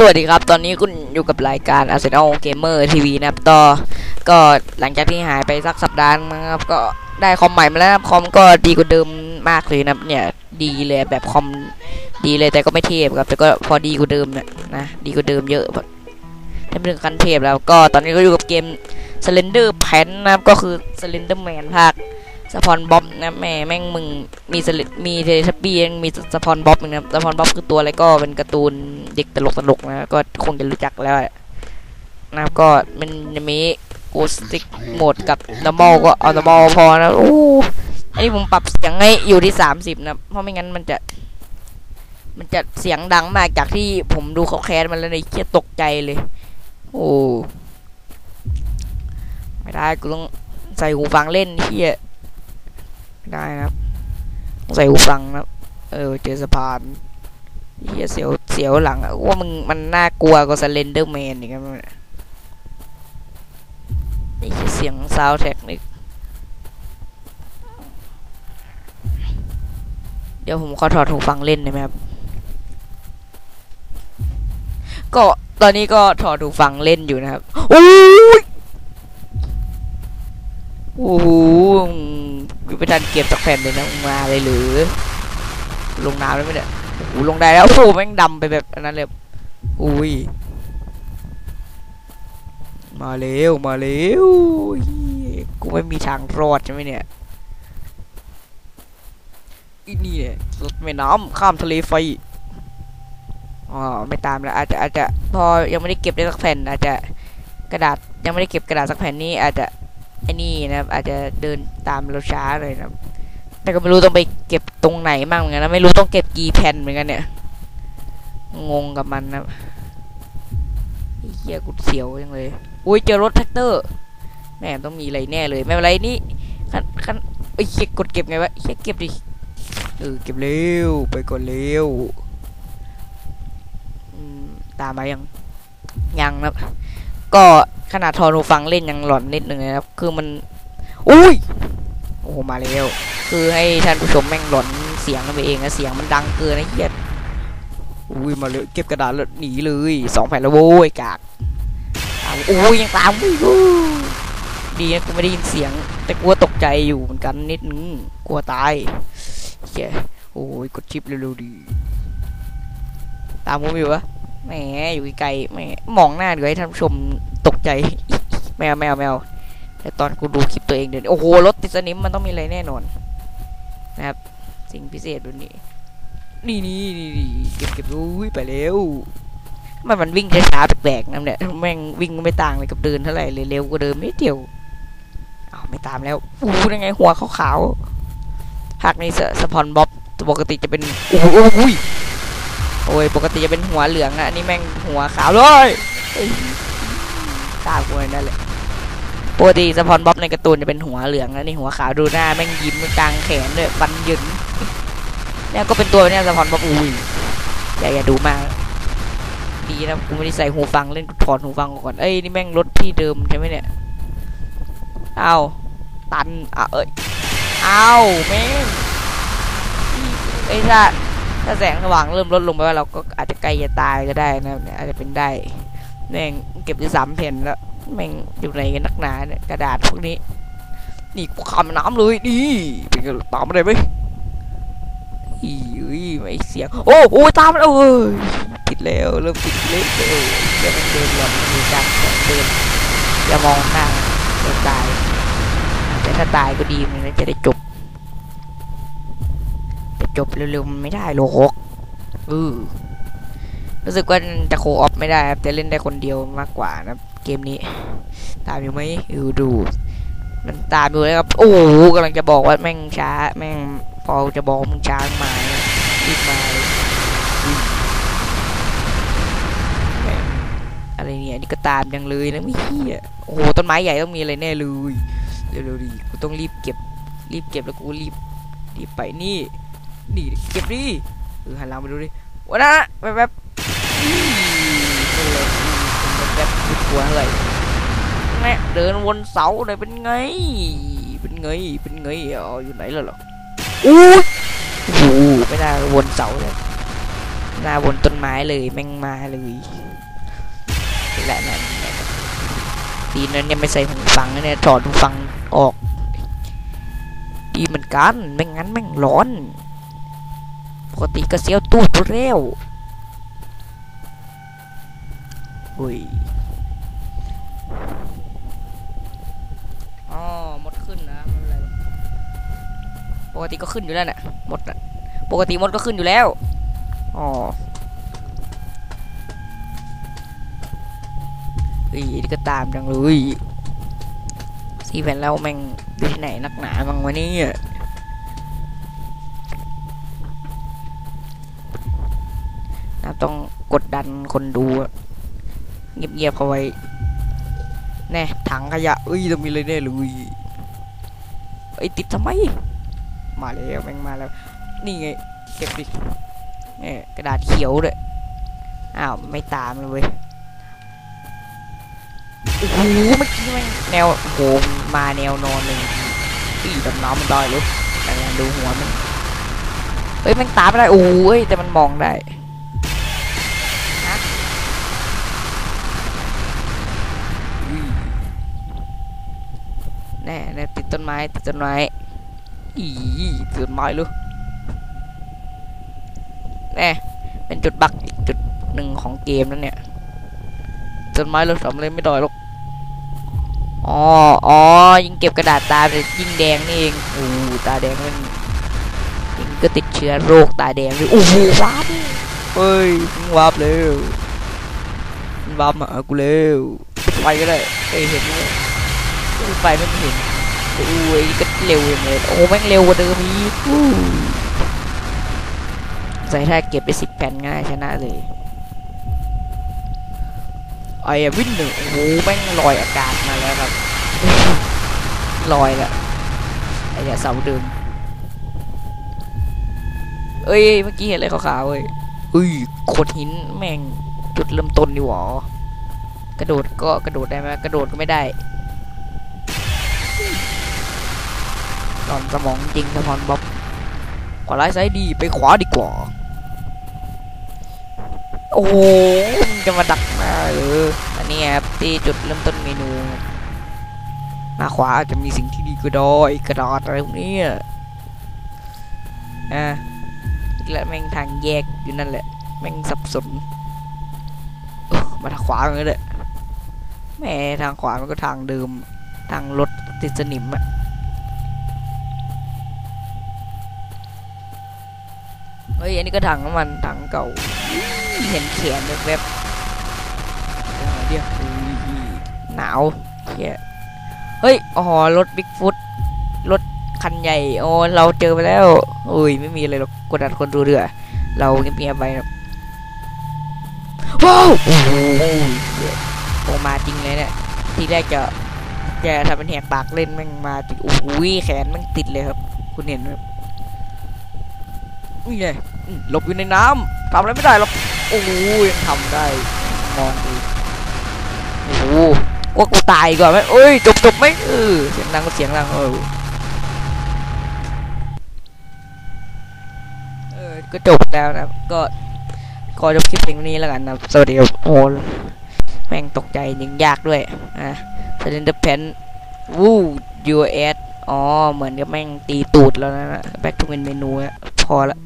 สวัสดีครับ ตอนนี้คุณอยู่กับรายการ Arsenal Gamer TV นะครับต่อก็หลังจากที่หายไปสักสัปดาห์นะครับ ก็ได้คอมใหม่มาแล้วคอมก็ดีกว่าเดิมมากเลยนะเนี่ย ดีเลยแบบคอมดีเลยแต่ก็ไม่เทพครับ แต่ก็พอดีกว่าเดิมนะนะดีกว่าเดิมเยอะถ้าเป็นเรื่องขั้นเทพแล้วก็ตอนนี้ก็อยู่กับเกม Slender Pan นะครับก็คือ Slender Man ภาค สปอนบ๊อบนะแม่แม่งมึงมีสลิดมีเทเลทับบี้ยังมีสปอนบ๊อบนะสปอนบ๊อบคือตัวอะไรก็เป็นการ์ตูนเด็กตลกตลกนะก็คงจะรู้จักแล้วนะครับก็มันจะมีโกสติกโหมดกับ normal ก็เอา normal พอนะโอ้อันนี้ผมปรับเสียงให้อยู่ที่30นะเพราะไม่งั้นมันจะ มันจะเสียงดังมากจากที่ผมดูเขาแคสมันแล้วในเครียดตกใจเลย โอ้ไม่ได้กูต้องใส่หูฟังเล่นเฮีย ได้นะครับต้องใส่หูฟังนะเออเจอสะพานเฮียเสียวเสียวหลังว่ามึงมันน่ากลัวกว่าสเลนเดอร์แมนอีกครับนี่คือเสียงซาวแท็กนี่เดี๋ยวผมขอถอดหูฟังเล่นได้ไหมครับ ก็ตอนนี้ก็ถอดหูฟังเล่นอยู่นะครับ โอ้ยโอ้โห ไม่ทันเก็บสักแผ่นเลยนะมาเลยหรือ ลงน้ำได้ไหมเนี่ยโอ้ลงได้แล้วโอ้แม่งดำไปแบบอันนั้นเลยอุ้ยมาเร็วมาเร็วกูไม่มีทางรอดใช่ไหมเนี่ยอีนี่เนี่ยรถแม่น้ำข้ามทะเลไฟอ๋อไม่ตามแล้วอาจจะอาจจะพอยังไม่ได้เก็บได้สักแผ่นอาจจะกระดาษยังไม่ได้เก็บกระดาษสักแผ่นนี้อาจจะ อ้นี่นะครับ อาจจะเดินตามเราช้าเลยนะครับ แต่ก็ไม่รู้ต้องไปเก็บตรงไหนมั่งเหมือนกันนะไม่รู้ต้องเก็บกี่แผ่นเหมือนกันเนี่ย งงกับมันนะไอ้เฮียกุดเสียวยังเลยอุ้ยเจอรถแท็กเตอร์แม่ต้องมีอะไรแน่เลยไม่เป็นไรนี่คันคันไอ้เฮียกดเก็บไงวะเฮียเก็บดิเออเก็บเร็วไปก่อนเร็วตามมายังยังนะครับก็ ขนาดทอนูฟังเล่นยังหลอนนิดนึงนะครับ คือมัน อุ้ย โอ้โห มาแล้วคือให้ท่านผู้ชมแม่งหลอนเสียงกันไปเองนะเสียงมันดังเกินนะเฮียอุ้ย มาเลยเก็บกระดาษแล้วหนีเลยสองแผ่นแล้วโว้ยกากตามโอ้ยยังตามอุ้ยอู้ดีนะกูไม่ได้ยินเสียง แต่กลัวตกใจอยู่เหมือนกันนิดนึงกลัวตายเฮียโอ้ยกดชิปเร็วๆดี ตามผมอยู่วะแหมอยู่ไกลๆแหมมองหน้าเดี๋ยวให้ท่านผู้ชมตกใจแมวแมวแมวแต่ตอนกูดูคลิปตัวเองเดี๋ยวนี้โอ้โหรถติดสนิมมันต้องมีอะไรแน่นอน นะครับ สิ่งพิเศษแบบนี้นี่นี่นี่นี่เก็บเก็บอุ้ยไปเร็วมันมันวิ่งช้าๆแปลกๆนั่นแหละแม่งวิ่งไม่ต่างเลยกับเดินเท่าไหร่เลยเร็วกว่าเดิมไม่เดียวเอาไม่ตามแล้วอู้ยังไงหัวขาวๆภาคนี้สปอนบ๊อบปกติจะเป็นโอ้โหโอ้ยโอ้ยปกติจะเป็นหัวเหลืองอะอันนี้แม่งหัวขาวเลย เอ้ากูเลยนั่นแหละปกติสปอนบ๊อบในการ์ตูนจะเป็นหัวเหลืองนะนี่หัวขาวดูหน้าแม่งยิ้มกลางแขนด้วยฟันหยืนเนี่ยก็เป็นตัวเนี่ยสปอนบ๊อบอุ้ยอย่าอย่าดูมากดีนะกูไม่ได้ใส่หูฟังเล่นถอดหูฟังก่อนเอ้ยนี่แม่งรถที่เดิมใช่ไหมเนี่ยเอาตันอะเอ้ยเอาแม่งไอ้ยถ้าถ้าแสงสว่างเริ่มลดลงไปว่าเราก็อาจจะใกล้จะตายก็ได้นะเนี่ยอาจจะเป็นได้ แม่งเก็บได้สามแผ่นแล้วแม่งอยู่ไหนนักหนาเนี่ยกระดาษพวกนี้นี่กูขำน้ำเลยนี่เป็นตามมาได้ไหมอีอุ้ยไม่เสียงโอ้โหตามมาแล้วเอ้ยผิดแล้วเริ่มผิดเล็กเลยเดี๋ยวมันเดินหลอนมีการเดินอย่ามองหน้าเดี๋ยวตายแต่ถ้าตายก็ดีมันจะได้จบจบเร็วๆมันไม่ได้โลกเออ รู้สึกว่าจะโคออฟไม่ได้ครับจะเล่นได้คนเดียวมากกว่านะเกมนี้ ตามอยู่ไหมดูดู มันตามอยู่เลยครับ โอ้โหกำลังจะบอกว่าแม่งช้า แม่งพอจะบอกมึงช้ามานะรีบมาเลยอืมอะไรเนี่ยนี่ก็ตามยังเลยนะไม่เฮียโอ้โหต้นไม้ใหญ่ต้องมีอะไรแน่เลยเร็วๆดิกูต้องรีบเก็บ รีบเก็บแล้วกูรีบรีบไปนี่นี่เก็บดิเออหันหลังมาดูดิวันนะแบบ แบบแบบแบบหัวอะไรแม่เดินวนเสาหน่อยเป็นไง เป็นไง เป็นไงอ๋ออยู่ไหนแล้วหรออู้โอ้โหไม่น่าวนเสาเลยน้าบนต้นไม้เลยแม่งมาเลยและนั่นดีนั้นยังไม่ใส่หูฟังเนี่ยถอดหูฟังออก ดีเหมือนกันไม่งั้นแม่งร้อน ปกติก็เสียวตูดไปแล้ว อุ้ยอ๋อมดขึ้นนะม่เป็นไรปกติก็ขึ้นอยู่แล้วน่ะมดน่ะปกติมดก็ขึ้นอยู่แล้วอ๋อเฮ้ยนี่ก็ตามจังเลยสีแผ่นแล้วแม่งอยู่ที่ไหนนักหนาบ้างวะเนี่ยนะต้องกดดันคนดูอะ เงียบๆเขาไว้ แน่ถังขยะเอ้ยต้องมีเลยแน่เลยไอ้ยติดทำไม มาแล้วแม่งมาแล้ว นี่ไงเก็บดิเนี่ยกระดาษเขียวด้วยอ้าวไม่ตามเลยเว้ยโอ้โหเมื่อกี้แม่งแนวโหมาแนวนอนเลยอีดำน้ำมันได้เลยแต่ดูหัวมันเฮ้ยแม่งตามไม่ได้โอ้ยแต่มันมองได้ แน่แน่ติดต้นไม้ติดต้นไม้อีติดต้นไม้เลยแน่เป็นจุดบักอีกจุดหนึ่งของเกมนั่นเนี่ยต้นไม้เราทำอะไรไม่ด้หรอกอ๋ออ๋อยิงเก็บกระดาษตาเลยยิงแดงนี่เองโอ้ตาแดงมันยิงก็ติดเชื้อโรคตาแดงเลยโอ้โหวาร์ปเฮ้ยวาร์ปเร็ววาร์ปมากูเร็วปิดไฟก็ได้เอ้ยเห็นไหม ไฟไม่เห็นโอ้ยก็เร็วอย่างเลยโอ้แม่งเร็วกว่าเดิมอีกใส่ถ้าเก็บไปสิบแผ่นง่ายชนะเลยไอ้วินหนึ่งโอ้โหแม่งลอยอากาศมาแล้วครับลอยละไอ้เนี่ยเสาเดิมเอ้ยเมื่อกี้เห็นอะไรขาวๆเว้ยอุ้ยโคดหินแม่งจุดเริ่มต้นดีหวอกระโดดก็กระโดดได้ไหมกระโดดก็ไม่ได้ ตอนสมองจริงสมองบ๊อบขวาร้ายซ้ายดีไปขวาดีกว่า โอ้โหมึงจะมาดักหน้าหรืออันนี้ครับที่จุดเริ่มต้นเมนูหน้าขวาอาจจะมีสิ่งที่ดีก็ได้กระดาษอะไรพวกนี้อะอะและแม่งทางแยกอยู่นั่นแหละ แม่งสับสนมาทางขวาเลยแหละแม่ทางขวามันก็ทางเดิม ทางรถติดสนิมอะ เฮ้ย อันนี้ก็ถังน้ำมันถังเก่า เห็นแขนแวบๆเดี๋ยวอุ้ยหนาวเฮียเฮ้ย อ๋อ รถบิ๊กฟุต รถคันใหญ่โอ้เราเจอไปแล้วอุ้ย ไม่มีอะไรหรอกกดดันคนดูเดือ เราเงียบๆไปครับว้าวโอ้โหโอ้มาจริงเลยเนี่ย ทีแรกจะจะทำเป็นแหกปากเล่นแม่งมาจริงโอ้โหแขนแม่งติดเลยครับ คุณเห็นไหม นี่ไงหลบอยู่ในน้ำทำอะไรไม่ได้หรอกโอ้โหยังทำได้มองดูโอ้โหว่ากูตายก่อนไหมเอ้ยจบจบไหมเออเสียงดังก็เสียงดังเออเออก็จบแล้วนะก็ขอจบคลิปเพียงนี้แล้วกันนะสวัสดีครับโอ้แม่งตกใจยิงยากด้วยอะ s l e n d e r p a n วู้ US อ๋อเหมือนกับแม่งตีตูดแล้วนะ back to main menu อะพอละ